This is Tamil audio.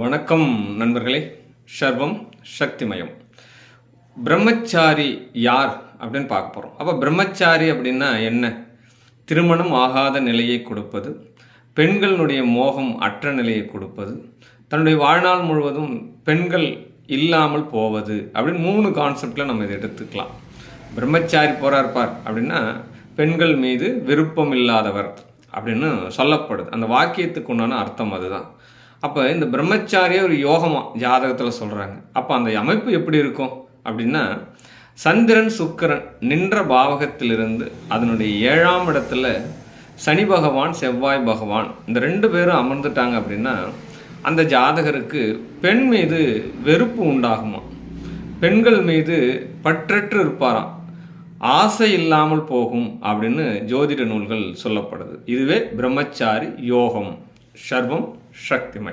வணக்கம் நண்பர்களே. சர்வம் சக்திமயம். பிரம்மச்சாரி யார் அப்படின்னு பார்க்க போகிறோம் அப்போ பிரம்மச்சாரி அப்படின்னா என்ன? திருமணம் ஆகாத நிலையை கொடுப்பது பெண்களினுடைய மோகம் அற்ற நிலையை கொடுப்பது தன்னுடைய வாழ்நாள் முழுவதும் பெண்கள் இல்லாமல் போவது அப்படின்னு மூணு கான்செப்டில் நம்ம இதை எடுத்துக்கலாம். பிரம்மச்சாரி போறார் பார் அப்படின்னா பெண்கள் மீது விருப்பம் இல்லாதவர் அப்படின்னு சொல்லப்படுது. அந்த வாக்கியத்துக்கு உண்டான அர்த்தம் அதுதான். அப்போ இந்த பிரம்மச்சாரியே ஒரு யோகமாக ஜாதகத்தில் சொல்கிறாங்க அப்போ அந்த அமைப்பு எப்படி இருக்கும்? அப்படின்னா சந்திரன் சுக்கிரன் நின்ற பாவகத்திலிருந்து அதனுடைய ஏழாம் இடத்துல சனி பகவான் செவ்வாய் பகவான் இந்த ரெண்டு பேரும் அமர்ந்துட்டாங்க அப்படின்னா அந்த ஜாதகருக்கு பெண் மீது வெறுப்பு உண்டாகுமா? பெண்கள் மீது பற்றற்று இருப்பாராம். ஆசை இல்லாமல் போகும் அப்படின்னு ஜோதிட நூல்கள் சொல்லப்படுது. இதுவே பிரம்மச்சாரி யோகம். சர்வம் சக்திமயம்